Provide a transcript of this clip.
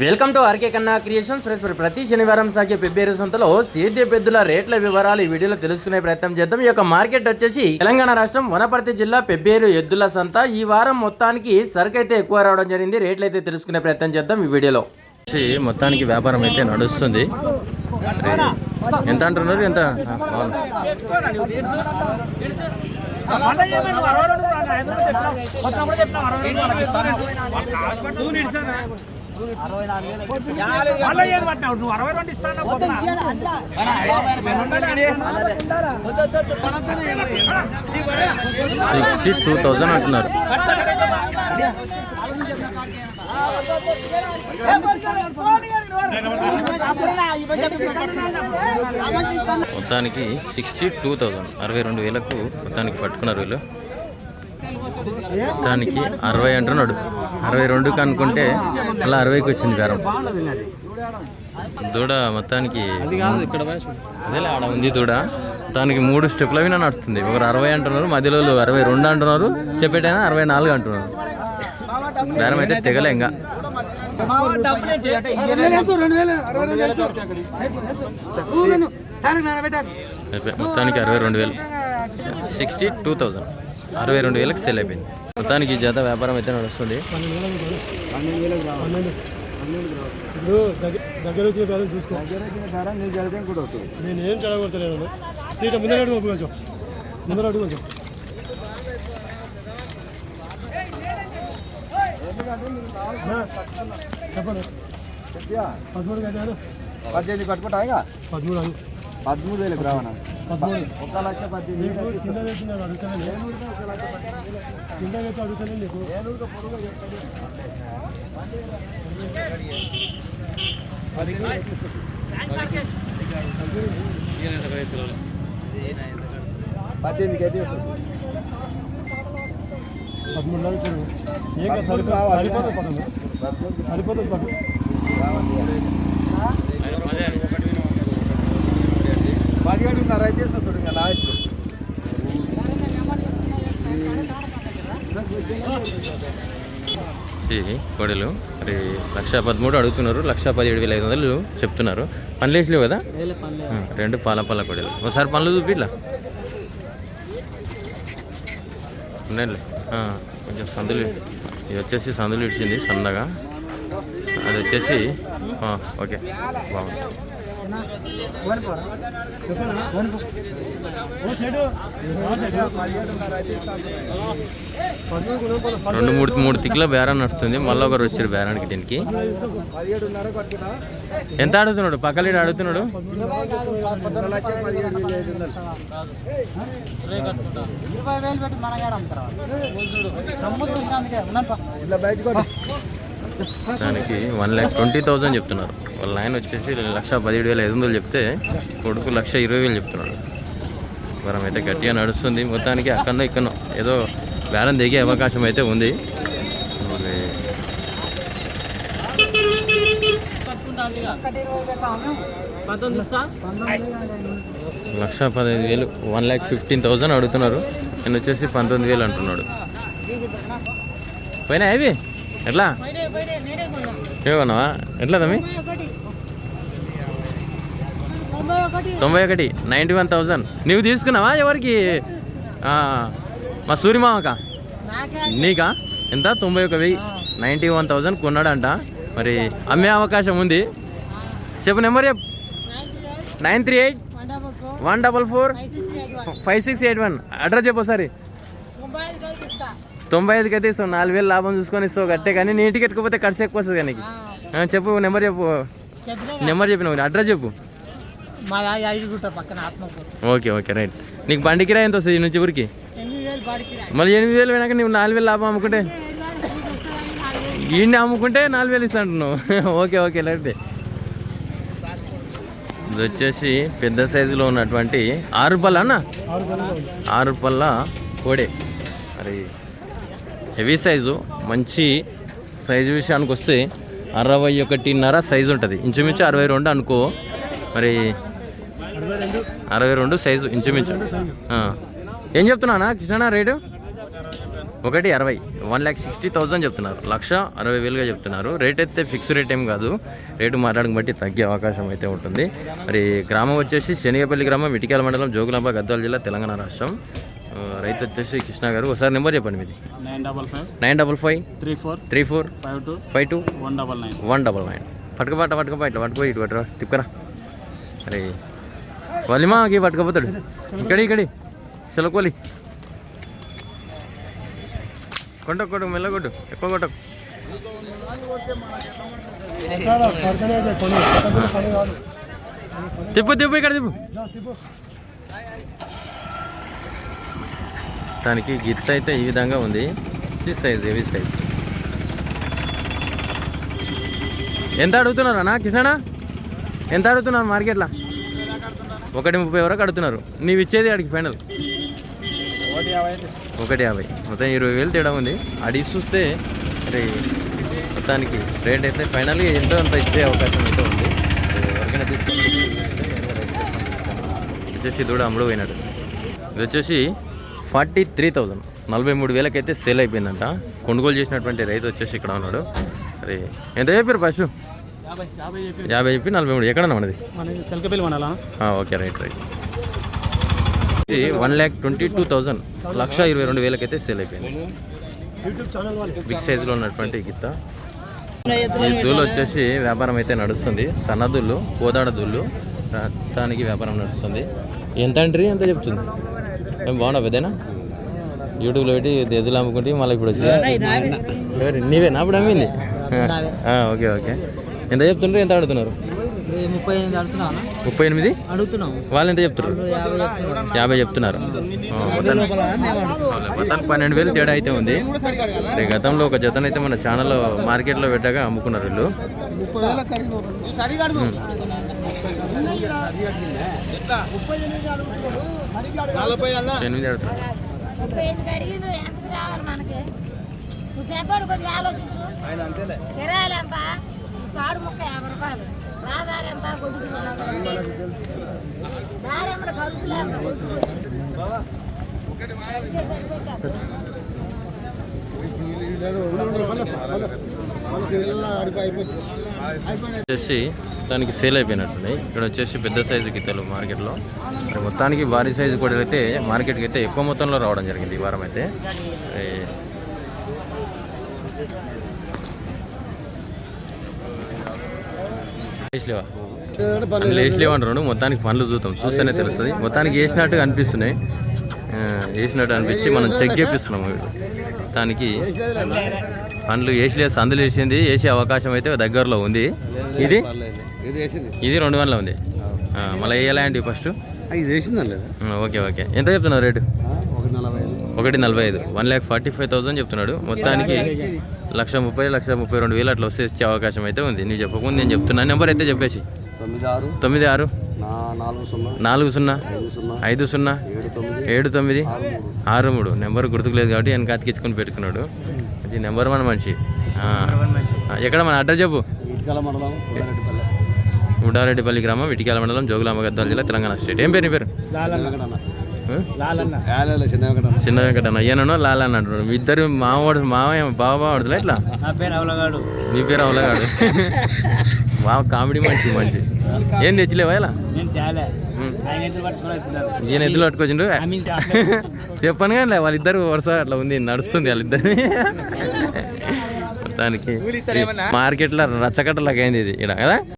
Welcome to RK Kanna creations friends మరి ప్రతి శనివారం సాగే పెబ్బేరు సంతలో సేద్య పెద్దుల రేట్ల వివరాలు ఈ వీడియోలో తెలుసుకునే ప్రయత్నం చేద్దాం. ఈ యొక్క మార్కెట్ వచ్చేసి తెలంగాణ రాష్ట్రం వనపర్తి జిల్లా పెబ్బేరు ఎద్దుల సంత. ఈ వారం మొత్తానికి సరుకు అయితే ఎక్కువ రావడం జరిగింది. రేట్లు అయితే తెలుసుకునే ప్రయత్నం చేద్దాం ఈ వీడియోలో. మొత్తానికి వ్యాపారం అయితే నడుస్తుంది. ఎంత అంటున్నారు? ఎంత? మళ్ళీ పట్టినావు నువ్వు అరవై రెండు ఇస్తాను సిక్స్టీ టూ థౌజండ్ అంటున్నారు. మొత్తానికి సిక్స్టీ టూ థౌజండ్ అరవై రెండు వేలకు మొత్తానికి పట్టుకున్నారు వీళ్ళు. మొత్తానికి అరవై అంటున్నాడు. అరవై రెండుకి అనుకుంటే అలా అరవైకి వచ్చింది బేరం. దూడ మొత్తానికి ఆడ ఉంది దూడ. దానికి మూడు స్టెప్ల వినా నడుస్తుంది. ఒకరు అరవై అంటున్నారు మధ్యలో అరవై రెండు అంటున్నారు చెప్పేటైనా అరవై నాలుగు అంటున్నారు. బేరం అయితే తెగలే ఇంకా. మొత్తానికి అరవై రెండు వేలు. Sixty two thousand. అరవై రెండు వేలకు సెల్ అయిపోయింది. మొత్తానికి జత వ్యాపారం అయితే నడుస్తుంది. ఇప్పుడు దగ్గ- దగ్గర వచ్చిన బేరం చూసుకో. నేను ఏం చెడగొడతలేను తీట ముందర అడుగు కొంచెం. ముందర అడుగు కొంచెం. నా, చెప్పండి పదమూడు కట్టాను పద్దెనిమిది పట్టుకుంటా ఇక? పదమూడు పదమూడు వేలకు పదమూడు ఒక లక్ష పద్దెనిమిదికి అయితే. పదమూడు చూడు ఏం సరిపోతుంది సరిపోతుంది అయితే ఇస్తుంది చూడు లాస్ట్ కోడలు. మరి లక్ష పదమూడు అడుగుతున్నారు. లక్ష పదిహేడు వేల ఐదు వందలు చెప్తున్నారు. పనులు వేసలేవు కదా? రెండు పాల పాల కోడలు. ఒకసారి పనులు చూపి ఇట్లా. ఉన్నాయిలే. ఆ, కొంచెం సందులు ఇది వచ్చేసి సందులు ఇడిచింది సన్నగా. అది వచ్చేసి ఆ, ఓకే. బాగుంది. రెండు మూడు మూడు తిక్కుల బేరం నడుస్తుంది. మళ్ళీ ఒకరు వచ్చారు బేరానికి దీనికి. ఎంత అడుగుతున్నాడు పక్కలేడు అడుగుతున్నాడు పదిహేడు వేల బయట కూడా దానికి వన్ ల్యాక్ ట్వంటీ థౌజండ్ చెప్తున్నారు. వాళ్ళ ఆయన వచ్చేసి లక్ష పదిహేడు వేల ఐదు వందలు చెప్తే కొడుకు లక్ష ఇరవై వేలు చెప్తున్నాడు. వరం అయితే గట్టిగా నడుస్తుంది. మొత్తానికి అక్కడ ఇక్కడో ఏదో బేరం దిగే అవకాశం అయితే ఉంది. లక్ష పదిహేను వేలు వన్ ల్యాక్ ఫిఫ్టీన్ థౌజండ్ అడుగుతున్నారు. నేను వచ్చేసి పంతొమ్మిది వేలు అంటున్నాడు. పోయినా అవి ఎట్లా? ఏమన్నావా? ఎట్లా తమ్మి? తొంభై ఒకటి నైంటీ వన్ థౌజండ్ నువ్వు తీసుకున్నావా ఎవరికి? మా సూర్యమామక నీకా? ఎంత? తొంభై ఒక వెయ్యి నైంటీ వన్ థౌజండ్ కొన్నాడంట. మరి అమ్మే అవకాశం ఉంది. చెప్పు నెంబర్ చెప్పు. Nine three eight one double four five six eight one. Address చెప్పు ఒకసారి. తొంభై ఐదుకి అయితే ఇస్తావు నాలుగు వేలు లాభం చూసుకొని ఇస్తావు గట్టే కానీ నీ ఇంటికి ఎట్టుకోపోతే ఖర్చు ఎక్కువ వస్తుంది కానీ చెప్పు నెంబర్ చెప్పు. నెంబర్ చెప్పిన అడ్రస్ చెప్పు. Okay okay right. నీకు బండి కిరాయి ఎంత వస్తుంది ఈ నుంచి ఊరికి? మళ్ళీ ఎనిమిది వేలు పోయినాక నువ్వు నాలుగు వేలు లాభం అమ్ముకుంటే? ఈయన్ని అమ్ముకుంటే నాలుగు వేలు ఇస్తా అంటున్నావు. Okay okay right. ఇది వచ్చేసి పెద్ద సైజులో ఉన్నటువంటి ఆరు పళ్ళ అన్న. ఆరు పళ్ళ. కోడే. మరి హెవీ సైజు మంచి సైజు విషయానికి వస్తే అరవై ఒకటిన్నర సైజు ఉంటుంది. ఇంచుమించు అరవై రెండు అనుకో. మరి అరవై రెండు అరవై రెండు సైజు ఇంచుమించు. ఏం చెప్తున్నానా కృష్ణ రేటు? ఒకటి అరవై. వన్ ల్యాక్ సిక్స్టీ థౌజండ్ చెప్తున్నారు. లక్ష అరవై వేలుగా చెప్తున్నారు. రేట్ అయితే ఫిక్స్ రేట్ ఏం కాదు. రేటు మాట్లాడడం బట్టి తగ్గే అవకాశం అయితే ఉంటుంది. మరి గ్రామం వచ్చేసి శనిగపల్లి గ్రామం ఇటికాల మండలం జోగులాంబ గద్వాల జిల్లా తెలంగాణ రాష్ట్రం. రైతు వచ్చేసి కృష్ణ గారు. ఒకసారి నెంబర్ చెప్పండి మీది. Nine double five. Nine double five. Three four. Three four. Five two. Five two. One double nine. One double nine. పట్టుకుపట్ట పట్టుకుపో ఇట్లా పట్టుకో ఇటు పట్టురా తిప్పుకరా. అరే. వలిమాకి పట్టుకపోతాడు. ఇక్కడి ఇక్కడి. సెలకోలి. కొట్ట కొట్టు మెల్ల కొట్టు. ఎక్కువ కొట్టకు. తిప్పు తిప్పు ఇక్కడ తిప్పు. దానికి గిఫ్ట్ అయితే ఈ విధంగా ఉంది చి సైజ్ హెవీ సైజ్ ఎంత అడుగుతున్నారు అన్న కిసానా ఎంత అడుగుతున్నారు మార్కెట్లో ఒకటి ముప్పై వరకు అడుగుతున్నారు నీవు ఇచ్చేది అడిగి ఫైనల్ ఒకటి యాభై మొత్తం ఇరవై వేలు తేడా ఉంది అడిగి చూస్తే మరి మొత్తానికి రేట్ అయితే ఫైనల్గా ఎంతో అంత ఇచ్చే అవకాశం అయితే ఉంది ఎవరికైనా తీసుకొని వచ్చేసి దూడ అమ్ముడు పోయినాడు ఇది వచ్చేసి ఫార్టీ త్రీ థౌజండ్. నలభై మూడు వేలకైతే సేల్ అయిపోయిందంట. కొనుగోలు చేసినటువంటి రైతు వచ్చేసి ఇక్కడ ఉన్నాడు. అరే ఎంత చెప్పారు పశు? యాభై చెప్పి. నలభై మూడు. ఎక్కడ మనది? Okay right right. One lakh twenty two thousand. లక్ష ఇరవై రెండు వేలకైతే సేల్ అయిపోయింది. బిగ్ సైజులో ఉన్నటువంటి గిత్త. ఈ దూలు వచ్చేసి వ్యాపారం అయితే నడుస్తుంది. సన్నదుళ్ళు కోదాడ దూళ్ళు దానికి వ్యాపారం నడుస్తుంది. ఎంత అంటారు ఎంత చెప్తుంది? ఏం బాగున్నావు పెద్దనా యూట్యూబ్లో పెట్టి ఎదులు అమ్ముకుంటే మళ్ళీ ఇప్పుడు వచ్చి ఎవరు నీవేనా అప్పుడు అమ్మింది? Okay okay. ఎంత చెప్తుండ్రు ఎంత అడుగుతున్నారు? ముప్పై ఎనిమిది వాళ్ళు ఎంత చెప్తున్నారు యాభై చెప్తున్నాం యాభై చెప్తున్నారు. మొత్తానికి పన్నెండు వేలు తేడా అయితే ఉంది. గతంలో ఒక జతనైతే మన ఛానల్లో మార్కెట్లో పెట్టాగా అమ్ముకున్నారు వీళ్ళు. ఎనిమిది అడుగుతున్నారు ముప్పై ఎనిమిది ఎంతకు రావాలి మనకి? నువ్వు పెద్దోడు కొద్దిగా ఆలోచించు. ఈ ముక్క యాభై రూపాయలు. వచ్చి. మొత్తానికి దానికి సేల్ అయిపోయినట్టున్నాయి ఇక్కడ వచ్చేసి పెద్ద సైజు గిత్తలు మార్కెట్లో. మరి మొత్తానికి భారీ సైజు కూడా అయితే మార్కెట్కి అయితే ఎక్కువ మొత్తంలో రావడం జరిగింది ఈ వారం అయితే. మరి లేవా? మొత్తానికి పనులు చూద్దాం. చూస్తేనే తెలుస్తుంది. మొత్తానికి వేసినట్టు అనిపిస్తున్నాయి. వేసినట్టు అనిపించి మనం చెక్ చేపిస్తున్నాం. వీడు దానికి పండ్లు వేసి సందులు వేసింది. వేసే అవకాశం అయితే దగ్గరలో ఉంది. ఇది? ఇది వేసింది. ఇది రెండు వందల ఉంది. మళ్ళీ ఫస్ట్? ఇది వేసిందని లేదా? Okay okay. ఎంత చెప్తున్నారు రేటు? ఒకటి నలభై ఐదు. One lakh forty five thousand చెప్తున్నాడు. మొత్తానికి లక్ష ముప్పై లక్ష ముప్పై రెండు వేలు అట్లా వస్తే ఇచ్చే అవకాశం అయితే ఉంది. నీకు చెప్పకుండా నేను చెప్తున్నాను నెంబర్ అయితే చెప్పేసి. తొమ్మిది ఆరు. నాలుగు సున్నా. ఐదు సున్నా. ఏడు తొమ్మిది. ఆరు మూడు. నెంబర్ గుర్తుకులేదు కాబట్టి వెనక అతికించుకొని పెట్టుకున్నాడు. మంచి నెంబర్ వన్ మనిషి. ఎక్కడ మన అడ్రస్ చెప్పు. ఉడారెడ్డిపల్లి గ్రామం ఇటికాల మండలం జోగులాంబ గద్వాల జిల్లా తెలంగాణ స్టేట్. ఏం పేరు నీ పేరు? లాలన్న. చిన్న వెంకటన్న చిన్న వెంకటన్న అయ్యానో లాలని అంటున్నాడు. మీ ఇద్దరు మామవాడు మామయ్య బావ బావడుతులే ఎట్లా? నా పేరు అవలగాడు. నీ పేరు అవలగాడు. బావ కామెడీ మనిషి మంచి. ఏం తెచ్చిలేవా ఇలా? ఈయన ఎద్దులు పట్టుకొచ్చిండు? చెప్పాను కానీ వాళ్ళిద్దరు వరుస అట్లా ఉంది నడుస్తుంది వాళ్ళిద్దరు మొత్తానికి మార్కెట్లో రచ్చకట్టలాగా అయింది ఇది ఇక్కడ కదా?